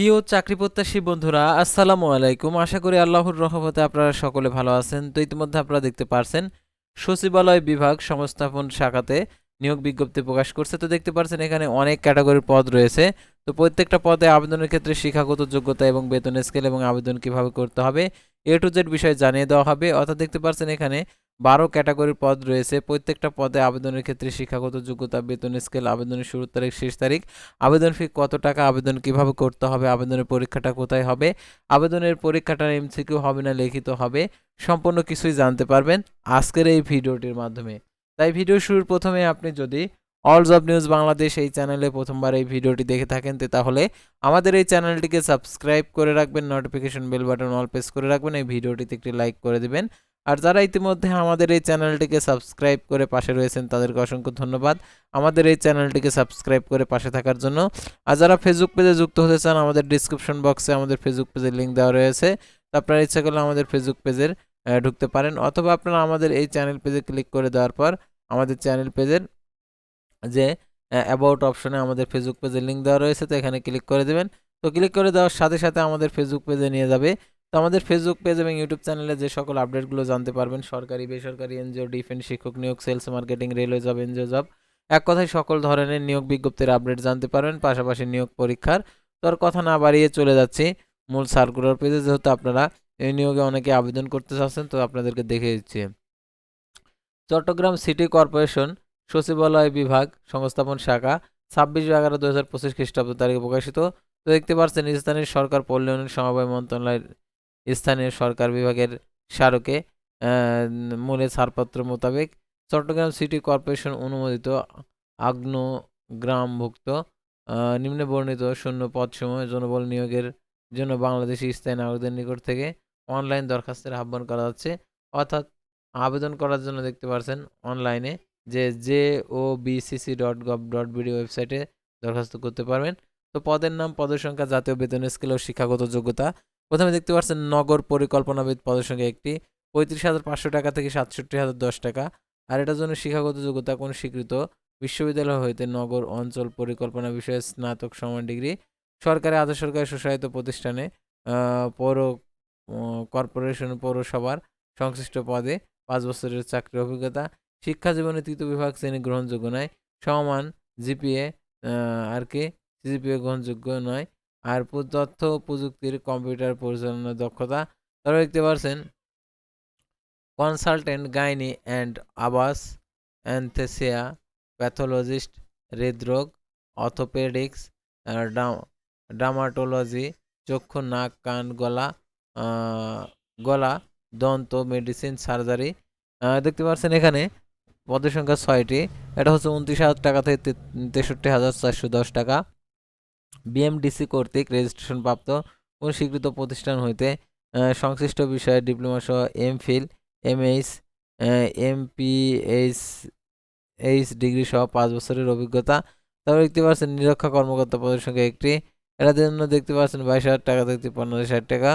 প্রিয় চাকরি প্রত্যাশী বন্ধুরা, আসসালামু আলাইকুম। আশা করি আল্লাহর রহমতে আপনারা সকলে ভালো আছেন। তো ইতিমধ্যে আপনারা দেখতে পারছেন, সচিবালয় বিভাগ সংস্থাপন শাখাতে নিয়োগ বিজ্ঞপ্তি প্রকাশ করছে। তো দেখতে পাচ্ছেন এখানে অনেক ক্যাটাগরির পদ রয়েছে। তো প্রত্যেকটা পদে আবেদনের ক্ষেত্রে শিক্ষাগত যোগ্যতা এবং বেতন স্কেল এবং আবেদন কীভাবে করতে হবে, এ টু জেড বিষয়ে জানিয়ে দেওয়া হবে। অর্থাৎ দেখতে পাচ্ছেন এখানে বারো ক্যাটাগরির পদ রয়েছে। প্রত্যেকটা পদে আবেদনের ক্ষেত্রে শিক্ষাগত যোগ্যতা, বেতন স্কেল আবেদনের শুরুর তারিখ, শেষ তারিখ, আবেদন ফি কত টাকা, আবেদন কীভাবে করতে হবে, আবেদনের পরীক্ষাটা কোথায় হবে, আবেদনের পরীক্ষাটা এমসিকিউ হবে না, লিখিত হবে, সম্পূর্ণ কিছুই জানতে পারবেন আজকের এই ভিডিওটির মাধ্যমে। তাই ভিডিও শুরুর প্রথমে আপনি যদি অল জব নিউজ বাংলাদেশ এই চ্যানেলে প্রথমবার এই ভিডিওটি দেখে থাকেন তাহলে আমাদের এই চ্যানেলটিকে সাবস্ক্রাইব করে রাখবেন notification bell button all press করে রাখবেন, এই ভিডিওটিতে একটি লাইক করে দিবেন। আর যারা ইতিমধ্যে আমাদের এই চ্যানেলটিকে সাবস্ক্রাইব করে পাশে রয়েছেন, তাদেরকে অসংখ্য ধন্যবাদ। আমাদের এই চ্যানেলটিকে সাবস্ক্রাইব করে পাশে থাকার জন্য। আর যারা ফেসবুক পেজে যুক্ত হতে চান, আমাদের ডিসক্রিপশন বক্সে আমাদের ফেসবুক পেজের লিঙ্ক দেওয়া রয়েছে। আপনারা ইচ্ছা করলে আমাদের ফেসবুক পেজের ঢুকতে পারেন। অথবা আপনারা আমাদের এই চ্যানেল পেজে ক্লিক করে দেওয়ার পর আমাদের চ্যানেল পেজের যে অ্যাবাউট অপশনে আমাদের ফেসবুক পেজের লিঙ্ক দেওয়া রয়েছে, তো এখানে ক্লিক করে দেবেন। তো ক্লিক করে দেওয়ার সাথে সাথে আমাদের ফেসবুক পেজে নিয়ে যাবে। তো আমাদের ফেসবুক পেজ এবং ইউটিউব চ্যানেলে যে সকল আপডেটগুলো জানতে পারবেন, সরকারি, বেসরকারি এনজিও ডিফেন্স শিক্ষক নিয়োগ sales marketing railway job NGO job এক কথায় সকল ধরনের নিয়োগ বিজ্ঞপ্তির আপডেট জানতে পারবেন, পাশাপাশি নিয়োগ পরীক্ষার। তো আর কথা না বাড়িয়ে চলে যাচ্ছি মূল সার্কুলার পেজে যেহেতু আপনারা এই নিয়োগে অনেকে আবেদন করতে চাচ্ছেন, তো আপনাদেরকে দেখে দিচ্ছি। চট্টগ্রাম সিটি কর্পোরেশন সচিবালয় বিভাগ সংস্থাপন শাখা ছাব্বিশ এগারো দু হাজার পঁচিশ খ্রিস্টাব্দ তারিখে প্রকাশিত। তো দেখতে পাচ্ছেন স্থানীয় সরকার পল্লী উন্নয়ন, সমবায় মন্ত্রণালয়ের স্থানীয় সরকার বিভাগের স্মারকে মূলে ছাড়পত্র মোতাবেক চট্টগ্রাম সিটি কর্পোরেশন অনুমোদিত আগ্নগ্রামভুক্ত নিম্নে বর্ণিত শূন্য পদসমূহ জনবল নিয়োগের জন্য বাংলাদেশি স্থায়ী নাগরিকদের নিকট থেকে অনলাইন দরখাস্তের আহ্বান করা হচ্ছে। অর্থাৎ আবেদন করার জন্য দেখতে পাচ্ছেন অনলাইনে যে J O BCC dot gov dot BD ওয়েবসাইটে দরখাস্ত করতে পারবেন। তো পদের নাম, পদের সংখ্যা, জাতীয় বেতন, স্কেল ও শিক্ষাগত যোগ্যতা প্রথমে দেখতে পাচ্ছেন নগর পরিকল্পনাবিদ পদের সঙ্গে একটি। পঁয়ত্রিশ হাজার পাঁচশো টাকা থেকে সাতষট্টি হাজার দশ টাকা। আর এটার জন্য শিক্ষাগত যোগ্যতা কোন স্বীকৃত? বিশ্ববিদ্যালয় হইতে নগর অঞ্চল পরিকল্পনা বিষয়ে স্নাতক সমান ডিগ্রি। সরকারি আধা সরকারি স্বশাসিত প্রতিষ্ঠানে পৌর কর্পোরেশন পৌরসভার সংশ্লিষ্ট পদে পাঁচ বছরের চাকরির অভিজ্ঞতা। শিক্ষা জীবনে তৃতীয় বিভাগ শ্রেণি গ্রহণযোগ্য নয়। সমান জিপিএ আর কি জিপিএ গ্রহণযোগ্য নয়। আর তথ্য প্রযুক্তির কম্পিউটার পরিচালনার দক্ষতা, তারা দেখতে পারছেন। কনসালটেন্ট গাইনি অ্যান্ড আবাস অ্যান্থেসিয়া, প্যাথোলজিস্ট, হৃদরোগ, অর্থোপেডিক্স ডামাটোলজি চক্ষু, নাক, কান, গলা গলা, দন্ত, মেডিসিন, সার্জারি। দেখতে পাচ্ছেন এখানে পদের সংখ্যা ছয়টি। এটা হচ্ছে উনত্রিশ হাজার টাকা থেকে তেষট্টি হাজার চারশো দশ টাকা। বিএমডিসি কর্তৃক রেজিস্ট্রেশন প্রাপ্ত কোন স্বীকৃত প্রতিষ্ঠান হইতে সংশ্লিষ্ট বিষয়ে ডিপ্লোমা সহ MPhil MH MPH H degree সহ পাঁচ বছরের অভিজ্ঞতা। তারপর দেখতে পাচ্ছেন, নিরক্ষা কর্মকর্তা পদের সংখ্যা একটি এটার জন্য দেখতে পাচ্ছেন, বাইশ হাজার টাকা থেকে তিপ্পান্ন হাজার টাকা।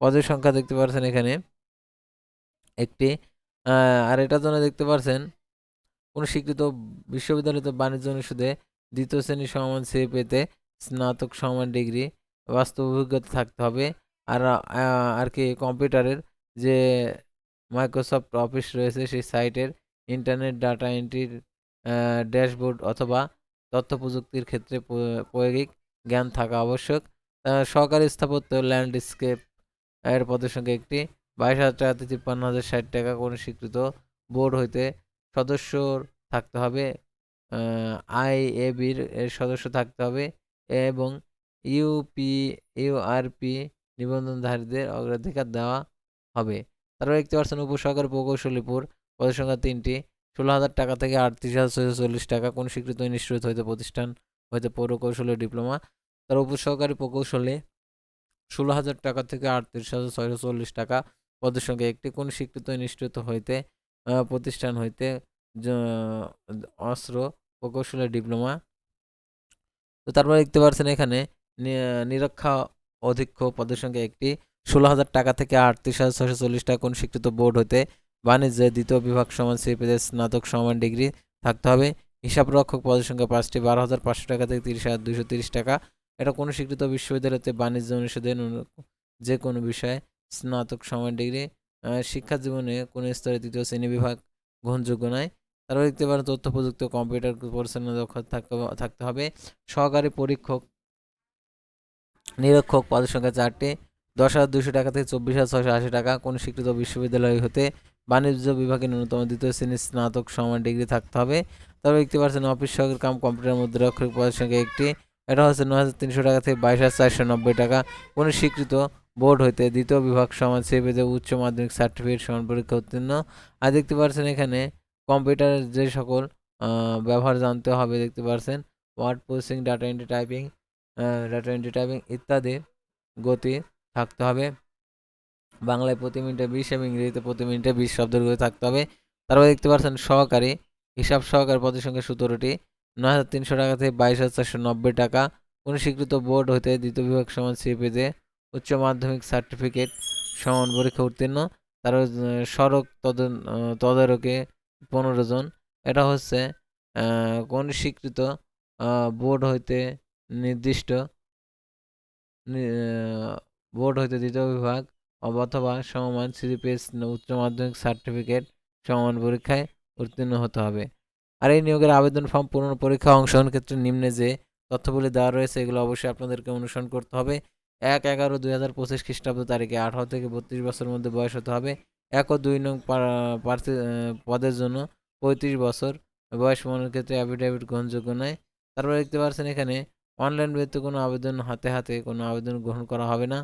পদের সংখ্যা দেখতে পাচ্ছেন এখানে একটি আর এটার জন্য দেখতে পাচ্ছেন, কোনো স্বীকৃত বিশ্ববিদ্যালয়তে বাণিজ্য অনুষদে দ্বিতীয় শ্রেণি সমান সি পেতে স্নাতক সমান ডিগ্রি, বাস্তব অভিজ্ঞতা থাকতে হবে। আর আর কি কম্পিউটারের যে মাইক্রোসফট অফিস রয়েছে সেই সাইটের ইন্টারনেট ডাটা এন্ট্রির ড্যাশবোর্ড অথবা তথ্য প্রযুক্তির ক্ষেত্রে প্রয়োগিক জ্ঞান থাকা আবশ্যক। সহকারী স্থাপত্য ল্যান্ডস্কেপ, এর পদের সংখ্যা একটি বাইশ হাজার টাকা থেকে তিপ্পান্ন হাজার ষাট টাকা কোনো স্বীকৃত বোর্ড হইতে সদস্য থাকতে হবে। আইএবির সদস্য থাকতে হবে। এবং ইউপি ইউআরপি নিবন্ধনধারীদের অগ্রাধিকার দেওয়া হবে। তারপর দেখতে পাচ্ছেন উপসহকারী প্রকৌশলীপুর পদের সংখ্যা তিনটি। ষোলো হাজার টাকা থেকে আটত্রিশ হাজার ছয়শো চল্লিশ টাকা, কোন স্বীকৃত ইনস্টিটিউট হইতে প্রতিষ্ঠান হইতে পৌরকৌশলী ডিপ্লোমা। তার উপসহকারী প্রকৌশলী ষোলো হাজার টাকা থেকে আটত্রিশ হাজার ছয়শো চল্লিশ টাকা, পদের সংখ্যা একটি। কোন স্বীকৃত ইনস্টিটিউট হইতে প্রতিষ্ঠান হইতে অস্ত্র প্রকৌশলের ডিপ্লোমা। তো তারপর দেখতে পাচ্ছেন এখানে নিরক্ষা অধীক্ষ পদের সংখ্যা একটি। ষোলো হাজার টাকা থেকে আটত্রিশ হাজার ছশো চল্লিশ টাকা কোন স্বীকৃত বোর্ড হতে বাণিজ্যে দ্বিতীয় বিভাগ সমান সিপিতে স্নাতক সমান ডিগ্রি থাকতে হবে। হিসাব রক্ষক পদের সংখ্যা পাঁচটি, বারো হাজার পাঁচশো টাকা থেকে তিরিশ হাজার দুশো তিরিশ টাকা। এটা কোনো স্বীকৃত বিশ্ববিদ্যালয়তে বাণিজ্য অনুষদের অনু- যে কোনো বিষয়ে স্নাতক সমান ডিগ্রি। শিক্ষা জীবনে কোনো স্তরে তৃতীয় শ্রেণি বিভাগ গ্রহণযোগ্য নয়। তারপর দেখতে পারেন তথ্য প্রযুক্তি কম্পিউটার পরিচালনা দক্ষতা থাকতে হবে সহকারী পরীক্ষক, নিরীক্ষক পদের সংখ্যা চারটি। দশ হাজার দুশো টাকা থেকে চব্বিশ হাজার ছশো আশি টাকা। কোনো স্বীকৃত বিশ্ববিদ্যালয় হতে বাণিজ্য বিভাগে ন্যূনতম দ্বিতীয় শ্রেণির স্নাতক সমান ডিগ্রি থাকতে হবে। তারপর দেখতে পাচ্ছেন অফিস সহকারী কাম কম্পিউটার মুদ্রাক্ষরিক পদের সংখ্যা একটি। এটা হচ্ছে নয় হাজার তিনশো টাকা থেকে বাইশ হাজার চারশো নব্বই টাকা। কোনো স্বীকৃত বোর্ড হইতে দ্বিতীয় বিভাগ সমান সিপিতে উচ্চ মাধ্যমিক সার্টিফিকেট সমান পরীক্ষা উত্তীর্ণ। আর দেখতে পাচ্ছেন এখানে কম্পিউটারের যে সকল ব্যবহার জানতে হবে, দেখতে পাচ্ছেন word processing, data entry typing data entry typing ইত্যাদি গতি থাকতে হবে। বাংলায় প্রতি মিনিটে বিশ এবং ইংরেজিতে প্রতি মিনিটে বিশ শব্দের গতি থাকতে হবে। তারপর দেখতে পাচ্ছেন সহকারী, হিসাব সহকারী পদের সংখ্যা সতেরোটি নয় হাজার তিনশো টাকা থেকে বাইশ হাজার চারশো নব্বই টাকা। কোনো স্বীকৃত বোর্ড হইতে দ্বিতীয় বিভাগ সমান সিপিতে উচ্চ মাধ্যমিক সার্টিফিকেট সমান পরীক্ষা উত্তীর্ণ। তারপর সড়ক তদন তদারকে পনেরো জন। এটা হচ্ছে কোন স্বীকৃত বোর্ড হইতে নির্দিষ্ট বোর্ড হইতে দ্বিতীয় বিভাগ অথবা সমমান সিজিপিএস উচ্চ মাধ্যমিক সার্টিফিকেট সমান পরীক্ষায় উত্তীর্ণ হতে হবে। আর এই নিয়োগের আবেদন ফর্ম পূরণ পরীক্ষা অংশগ্রহণ ক্ষেত্রে নিম্নে যে তথ্যগুলি দেওয়া রয়েছে, এগুলো অবশ্যই আপনাদেরকে অনুসরণ করতে হবে। এক এগারো দুই হাজার পঁচিশ খ্রিস্টাব্দ তারিখে আঠারো থেকে বত্রিশ বছরের মধ্যে বয়স হতে হবে। এক ও দুই নং প্রার্থী পদের জন্য পঁয়ত্রিশ বছর বয়স প্রমাণের ক্ষেত্রে অ্যাফিডেভিট গ্রহণযোগ্য নয়। তারপরে দেখতে পাচ্ছেন এখানে অনলাইন ব্যতীত কোনো আবেদন হাতে হাতে কোনো আবেদন গ্রহণ করা হবে না।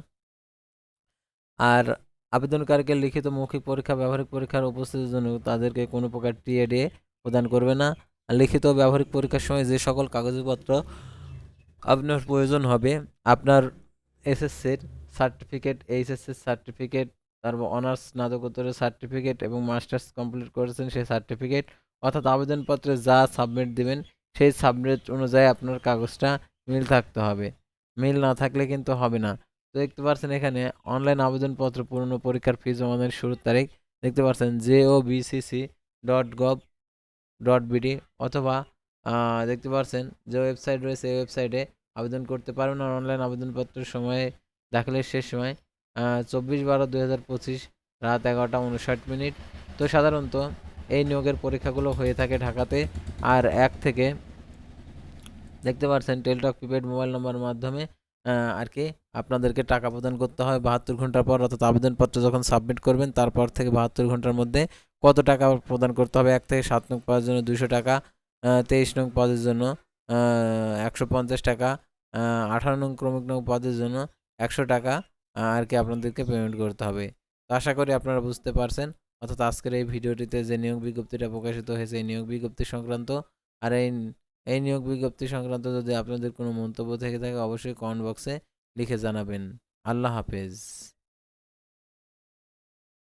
আর আবেদনকারীকে লিখিত মৌখিক পরীক্ষা, ব্যবহারিক পরীক্ষার উপস্থিতির জন্য তাদেরকে কোনো প্রকার টিএডে প্রদান করবে না। লিখিত ব্যবহারিক পরীক্ষার সময় যে সকল কাগজপত্র আপনার প্রয়োজন হবে, আপনার এসএসসির সার্টিফিকেট এইচএসসির সার্টিফিকেট তারপর অনার্স স্নাতকোত্তরের সার্টিফিকেট এবং মাস্টার্স কমপ্লিট করেছেন সেই সার্টিফিকেট অর্থাৎ আবেদনপত্রে যা সাবমিট দিবেন, সেই সাবমিট অনুযায়ী আপনার কাগজটা মিল থাকতে হবে। মিল না থাকলে কিন্তু হবে না। তো দেখতে পাচ্ছেন এখানে অনলাইন আবেদনপত্র পূর্ণ পরীক্ষার ফি জমানোর শুরুর তারিখ। দেখতে পাচ্ছেন J O BCC dot gov dot BD অথবা দেখতে পাচ্ছেন যে ওয়েবসাইট রয়েছে, এই ওয়েবসাইটে আবেদন করতে পারবেন আর অনলাইন আবেদনপত্রের সময়ে, দাখিলের শেষ সময় চব্বিশ বারো দুই হাজার পঁচিশ রাত এগারোটা উনষাট মিনিট। তো সাধারণত এই নিয়োগের পরীক্ষাগুলো হয়ে থাকে ঢাকাতে। আর এক থেকে দেখতে পাচ্ছেন টেলটক প্রিপেড মোবাইল নম্বরের মাধ্যমে আর কি আপনাদেরকে টাকা প্রদান করতে হয়। বাহাত্তর ঘণ্টার পর অর্থাৎ আবেদনপত্র যখন সাবমিট করবেন, তারপর থেকে বাহাত্তর ঘণ্টার মধ্যে কত টাকা প্রদান করতে হবে? এক থেকে সাত নং পদের জন্য দুশো টাকা তেইশ নং পদের জন্য একশো পঞ্চাশ টাকা আঠারো নং ক্রমিক নং পদের জন্য একশো টাকা আর কি আপনাদেরকে পেমেন্ট করতে হবে। তো আশা করি আপনারা বুঝতে পারছেন। অর্থাৎ আজকের এই ভিডিওটিতে যে নিয়োগ বিজ্ঞপ্তিটা প্রকাশিত হয়েছে, এই নিয়োগ বিজ্ঞপ্তি সংক্রান্ত, আর এই এই নিয়োগ বিজ্ঞপ্তি সংক্রান্ত যদি আপনাদের কোনো মন্তব্য থেকে থাকে, অবশ্যই কমেন্ট বক্সে লিখে জানাবেন। আল্লাহ হাফেজ।